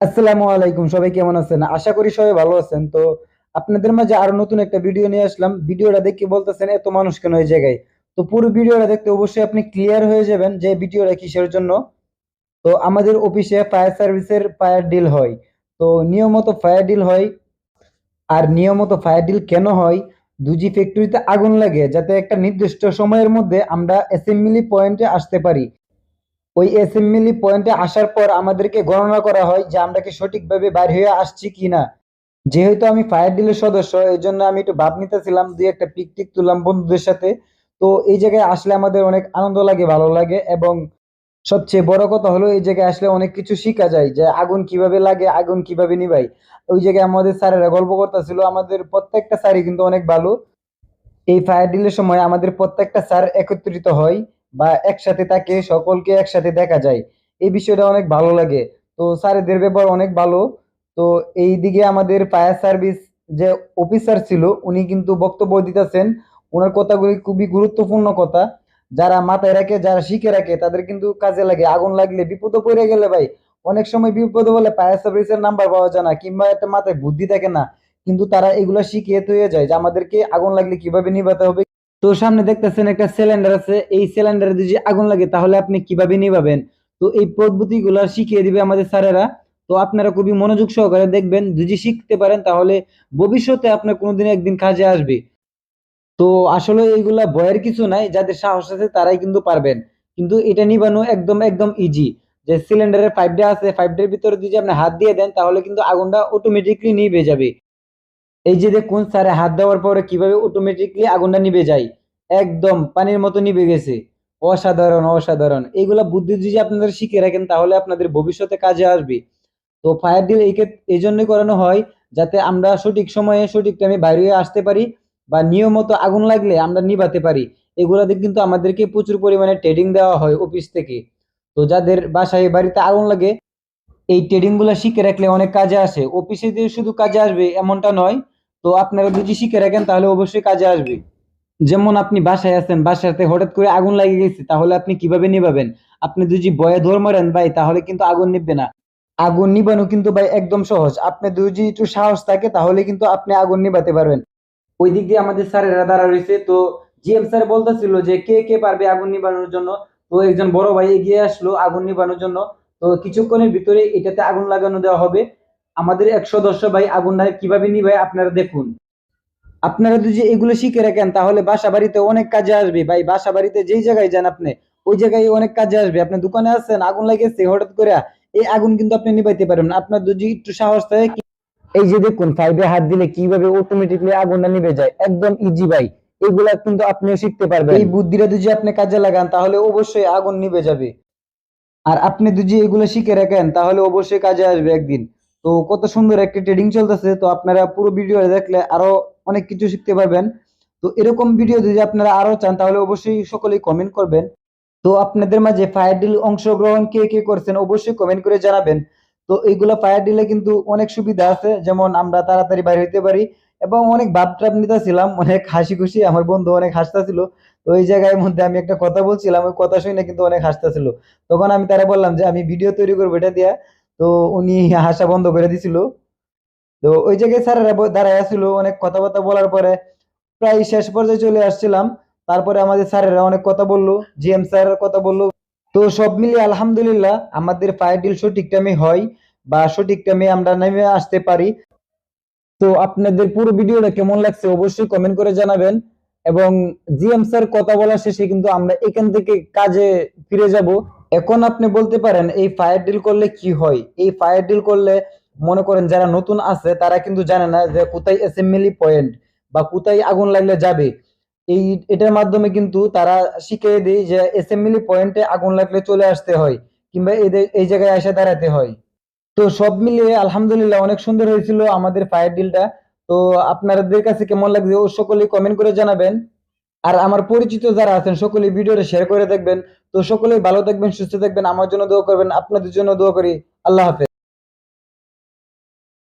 আসসালামু আলাইকুম, সবাই কেমন আছেন? আশা করি সবাই ভালো আছেন। তো আপনাদের মাঝে আরও নতুন একটা ভিডিও নিয়ে আসলাম। ভিডিওটা দেখে বলতেছেন, এত মানুষ কেন এই জায়গায়? তো পুরো ভিডিওটা দেখতে অবশ্যই আপনি ক্লিয়ার হয়ে যাবেন যে ভিডিওটা কিসের জন্য। তো আমাদের অফিসে ফায়ার সার্ভিসের ফায়ার ডিল হয়। তো নিয়মিত ফায়ার ডিল হয়। আর নিয়মিত ফায়ার ডিল কেন হয়? দুজি ফ্যাক্টরিতে আগুন লাগে, যাতে একটা নির্দিষ্ট সময়ের মধ্যে আমরা অ্যাসেম্বলি পয়েন্টে আসতে পারি। ওই অ্যাসেম্বলি পয়েন্টে আসার পর আমাদেরকে গণনা করা হয় যে আমরা কি সঠিকভাবে বাইর হয়ে আসছি কিনা। যেহেতু আমি ফায়ার ডিলের সদস্য এই জন্য আমি একটু ভাব নিতেছিলাম, দুই একটা পিক টিক তুললাম বন্ধুদের সাথে। তো এই জায়গায় আসলে আমাদের অনেক আনন্দ লাগে, ভালো লাগে এবং সবচেয়ে বড় কথা হলো এই জায়গায় আসলে অনেক কিছু শেখা যায় যে আগুন কীভাবে লাগে, আগুন কীভাবে নিভাই ওই জায়গায় আমাদের স্যারেরা গল্প করতেছিল, আমাদের প্রত্যেকটা স্যারই কিন্তু অনেক ভালো। এই ফায়ার ডিলের সময় আমাদের প্রত্যেকটা স্যার একত্রিত হয়। বা একসাথে তাকে সকলকে একসাথে দেখা যায়। এই বিষয়টা অনেক ভালো লাগে। তো স্যারেদের ব্যাপার অনেক ভালো। তো এই দিকে আমাদের ফায়ার সার্ভিস যে অফিসার ছিল, উনি কিন্তু বক্তব্য দিতেছেন। ওনার কথাগুলি খুবই গুরুত্বপূর্ণ কথা। যারা মাথায় রাখে, যারা শিখে রাখে, তাদের কিন্তু কাজে লাগে। আগুন লাগলে বিপদে পড়ে গেলে ভাই, অনেক সময় বিপদে বলে ফায়ার সার্ভিসের নাম্বার পাওয়া যায় না, কিংবা একটা মাথায় বুদ্ধি থাকে না। কিন্তু তারা এগুলো শিখিয়ে হয়ে যায় যে আমাদেরকে আগুন লাগলে কীভাবে নিভাতে হবে। তো সামনে দেখতেছেন একটা সিলিন্ডার আছে, এই সিলিন্ডারে যদি আগুন লাগে, তাহলে আপনি কীভাবে নিভাবেন? তো এই পদ্ধতি গুলা শিখিয়ে দিবে আমাদের স্যারেরা। তো আপনারা খুবই মনোযোগ সহকারে দেখবেন, যদি শিখতে পারেন, তাহলে ভবিষ্যতে আপনার কোনোদিন একদিন কাজে আসবে। তো আসলে এইগুলা ভয়ের কিছু নাই, যাদের সাহস আছে তারাই কিন্তু পারবেন। কিন্তু এটা নিবানো একদম একদম ইজি যে সিলিন্ডারের পাইপটা আছে পাইপটার ভিতরে যদি আপনি হাত দিয়ে দেন, তাহলে কিন্তু আগুনটা অটোমেটিকলি নিভে যাবে। এই যে দেখুন স্যারে, হাত দেওয়ার পরে কীভাবে অটোমেটিকলি আগুনটা নিভে যায়? একদম পানির মতো নিভে গেছে। অসাধারণ অসাধারণ। এইগুলা বুদ্ধি যদি আপনাদের শিখে রাখেন, তাহলে আপনাদের ভবিষ্যতে কাজে আসবে। তো ফায়ার ডিল এই এই জন্যই করানো হয়, যাতে আমরা সঠিক সময়ে, সঠিক টাইমে বাইরে আসতে পারি বা নিয়মিত আগুন লাগলে আমরা নিভাতে পারি। এগুলাতে কিন্তু আমাদেরকে প্রচুর পরিমাণে ট্রেডিং দেওয়া হয় অফিস থেকে। তো যাদের বাসায়, বাড়িতে আগুন লাগে, এই ট্রেডিংগুলা শিখে রাখলে অনেক কাজে আসে। অফিসে যে শুধু কাজে আসবে এমনটা নয় তো আপনারা যদি শিখে রাখেন, তাহলে অবশ্যই কাজে আসবে। যেমন আপনি বাসায় আছেন, বাসাতে হঠাৎ করে আগুন লাগে গেছে, তাহলে আপনি কীভাবে নিভাবেন? আপনি যদি বয়ে ধর মারেন ভাই, তাহলে কিন্তু আগুন নিবে না। আগুন নিবানো কিন্তু ভাই একদম সহজ। আপনি যদি একটু সাহস থাকে, তাহলে কিন্তু আপনি আগুন নিভাতে পারবেন। ওই দিক দিয়ে আমাদের স্যারেরা দাঁড়া রয়েছে, তো জিএম স্যার বলতেছিল যে, কে কে পারবে আগুন নিবানোর জন্য? তো একজন বড় ভাই এগিয়ে আসলো আগুন নিবানোর জন্য। তো কিছুক্ষণের ভিতরে এটাতে আগুন লাগানো দেওয়া হবে। আমাদের এক সদস্য ভাই আগুনটা কীভাবে নিবে আপনারা দেখুন। আপনারা যদি এগুলো শিখে রাখেন, তাহলে বাসা বাড়িতে অনেক কাজে আসবে। ভাই, বাসা বাড়িতে যেই জায়গায় যান আপনি, ওই জায়গায় অনেক কাজে আসবে। আপনি দোকানে আছেন, আগুন লাগেছে, হঠাৎ করে এই আগুন কিন্তু আপনি নিভাইতে পারবেন আপনার যদি একটু সাহস থাকে এই যে দেখুন ফাইভে হাত দিলে কীভাবে অটোমেটিকলি আগুনটা নিভে যায়। একদম ইজি ভাই। এগুলা কিন্তু আপনিও শিখতে পারবেন। এই বুদ্ধিটা যদি আপনি কাজে লাগান, তাহলে অবশ্যই আগুন নিভে যাবে। আর আপনি যদি এগুলো শিখে রাখেন, তাহলে অবশ্যই কাজে আসবে একদিন। তো কত সুন্দর একটি ট্রেডিং চলতেছে, তো আপনারা পুরো ভিডিও দেখলে আরও অনেক কিছু শিখতে পারবেন। তো এরকম ভিডিও যদি আপনারা আরও চান, তাহলে অবশ্যই সকলেই কমেন্ট করবেন। তো আপনাদের মাঝে ফায়ার ডিল অংশগ্রহণ কে কে করছেন, অবশ্যই কমেন্ট করে জানাবেন। তো এইগুলা ফায়ার ডিলে কিন্তু অনেক সুবিধা আছে, যেমন আমরা তাড়াতাড়ি বাইরে হইতে পারি, এবং অনেক ভাব টাপ নিতেছিলাম, অনেক হাসি খুশি আমার বন্ধু অনেক হাসতেছিল। তো ওই জায়গার মধ্যে আমি একটা কথা বলছিলাম, ওই কথা শুনে কিন্তু অনেক হাসতেছিল। তখন আমি তারা বললাম যে, আমি ভিডিও তৈরি করব এটা দিয়া। তো উনি হাসা বন্ধ করে দিছিল। তো ওই জায়গায় স্যারেরা দাঁড়ায় আসছিল অনেক কথাবার্তা বলার পরে প্রায় শেষ পর্যায়ে চলে আসছিলাম। তারপরে আমাদের স্যারেরা অনেক কথা বলল, জিএম স্যার কথা বলল। তো সব মিলিয়ে আলহামদুলিল্লাহ আমাদের ফায়ার ডিল সঠিক টাইমে হয় বা সঠিক টাইমে আমরা নেমে আসতে পারি। তো আপনাদের পুরো ভিডিওটা কেমন লাগছে অবশ্যই কমেন্ট করে জানাবেন। এবং জিএম স্যার কথা বলা শেষে কিন্তু আমরা এখান থেকে কাজে ফিরে যাব। এখন আপনি বলতে পারেন, এই ফায়ার ডিল করলে কি হয়? এই ফায়ার ডিল করলে মনে করেন যারা নতুন আছে, তারা কিন্তু জানে না যে কোথায় অ্যাসেম্বলি পয়েন্ট বা কোথায় আগুন লাগলে যাবে। এই, এটার মাধ্যমে কিন্তু তারা শিখিয়ে দেয় যে অ্যাসেম্বলি পয়েন্টে আগুন লাগলে চলে আসতে হয় কিংবা এই জায়গায় এসে দাঁড়াতে হয়। তো সব মিলিয়ে আলহামদুলিল্লাহ অনেক সুন্দর হয়েছিল আমাদের ফায়ার ডিলটা তো আপনাদের কাছে কেমন লাগছে ও সকলেই কমেন্ট করে জানাবেন। আর আমার পরিচিত যারা আছেন, সকলে ভিডিওটা শেয়ার করে দেখবেন। তো সকলেই ভালো থাকবেন, সুস্থ থাকবেন। আমার জন্য দোয়া করবেন, আপনাদের জন্য দোয়া করি। আল্লাহ হাফেজ।